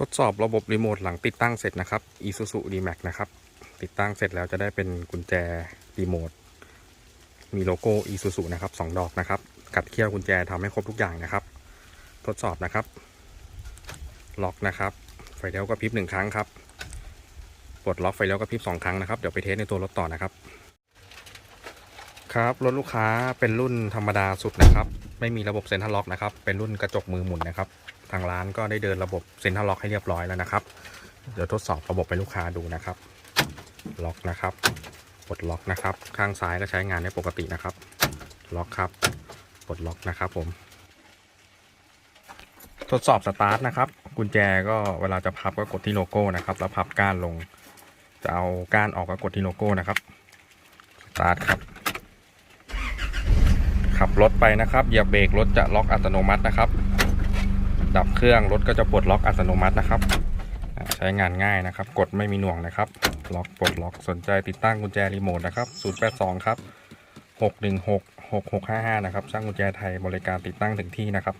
ทดสอบระบบรีโมทหลังติดตั้งเสร็จนะครับ Isuzu D-Max นะครับ ติดตั้งเสร็จแล้วจะได้เป็นกุญแจรีโมท มีโลโก้ Isuzu นะครับสองดอกนะครับ กัดเขี้ยวกุญแจทำให้ครบทุกอย่างนะครับ ทดสอบนะครับ ล็อกนะครับ ไฟเลี้ยวกระพริบหนึ่งครั้งครับ ปลดล็อกไฟเลี้ยวกระพริบสองครั้งนะครับ เดี๋ยวไปเทสในตัวรถต่อนะครับ ครับรถลูกค้าเป็นรุ่นธรรมดาสุดนะครับ ไม่มีระบบเซ็นทรัลล็อกนะครับ เป็นรุ่นกระจกมือหมุนนะครับางร้านก็ได้เดินระบบเซ็นทรัลล็อกให้เรียบร้อยแล้วนะครับ เดี๋ยวทดสอบระบบให้ลูกค้าดูนะครับ ล็อกนะครับ ปลดล็อกนะครับ ข้างซ้ายก็ใช้งานได้ปกตินะครับ ล็อกครับ ปลดล็อกนะครับผม ทดสอบสตาร์ทนะครับ กุญแจก็เวลาจะพับก็กดที่โลโก้นะครับ แล้วพับก้านลง จะเอาก้านออกก็กดที่โลโก้นะครับ สตาร์ทครับขับรถไปนะครับเหยียบเบรกรถจะล็อกอัตโนมัตินะครับ ดับเครื่องรถก็จะปลดล็อกอัตโนมัตินะครับ ใช้งานง่ายนะครับ กดไม่มีหน่วงนะครับ ล็อกปลดล็อกสนใจติดตั้งกุญแจรีโมทนะครับ 082 ครับ 616 6655 นะครับช่างกุญแจไทยบริการติดตั้งถึงที่นะครับ